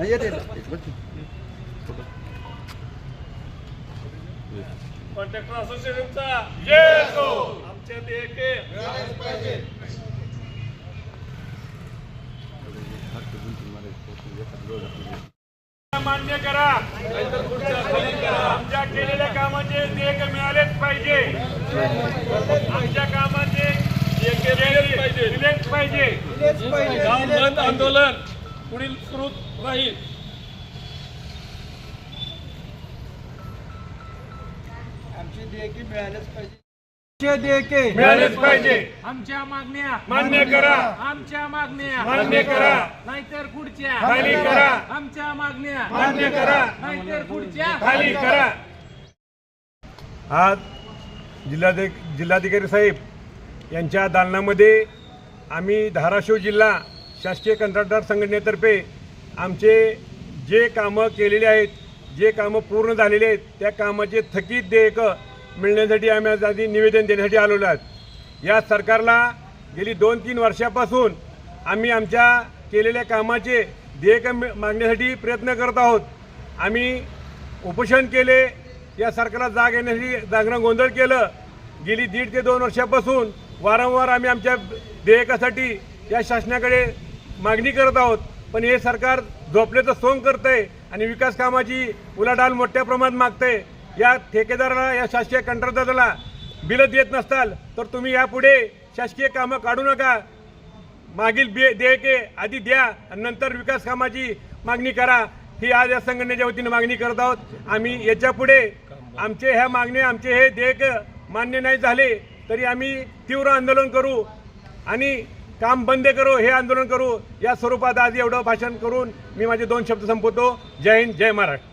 येते कॉन्ट्रॅक्टर असोसिएशनचा आमच्या देखे मान्य करा. आमच्या केलेल्या कामाचे देयक मिळालेच पाहिजे. आमच्या कामाचे देयक पाहिजे. दिलेच पाहिजे. गाव बंद आंदोलन. पुढील सुरू राहील. आमची देयकी मिळाल्याच पाहिजे. मिळालेच पाहिजे. आमच्या मागण्या. मान्य करा. आमच्या मागण्या. मान्य करा. नाहीतर पुढच्या. खाली करा. आमच्या मागण्या. मान्य करा. नाहीतर पुढच्या. खाली करा. आज जिल्हाधिक जिल्हाधिकारी साहेब यांच्या दालनामध्ये आम्ही धाराशिव जिल्हा शासकीय कंत्राटदार संघटनेतर्फे आमचे जे कामं केलेले आहेत जे कामं पूर्ण झालेले आहेत त्या कामाचे थकीत देयकं मिळण्यासाठी आम्ही आज आधी निवेदन देण्यासाठी आलेलो आहोत. या सरकारला गेली दोन तीन वर्षापासून आम्ही आमच्या केलेल्या कामाचे देयकं मागण्यासाठी प्रयत्न करत आहोत. आम्ही उपोषण केले या सरकारला जाग येण्यासाठी जागरण गोंधळ केलं. गेली दीड ते दोन वर्षापासून वारंवार आम्ही आमच्या देयकासाठी या शासनाकडे मागणी करत आहोत. पण हे सरकार झोपलेचं सोंग करतंय आणि विकास कामाची उलाढाल मोठ्या प्रमाणात मागतंय. या ठेकेदाराला या शासकीय कंत्राटदाराला बिलं देत नसताल तर तुम्ही यापुढे शासकीय कामं काढू नका. मागील बे देयके आधी द्या आणि नंतर विकास कामाची मागणी करा. ही आज या संघटनेच्या वतीने मागणी करत आहोत. आम्ही याच्यापुढे आमचे ह्या मागणे आमचे हे देयक मान्य नाही झाले तरी आम्ही तीव्र आंदोलन करू. आणि काम बंद करू हे आंदोलन करू. या स्वरूपात आज एवढं भाषण करून मी माझे दोन शब्द संपवतो. जय हिंद जय महाराष्ट्र.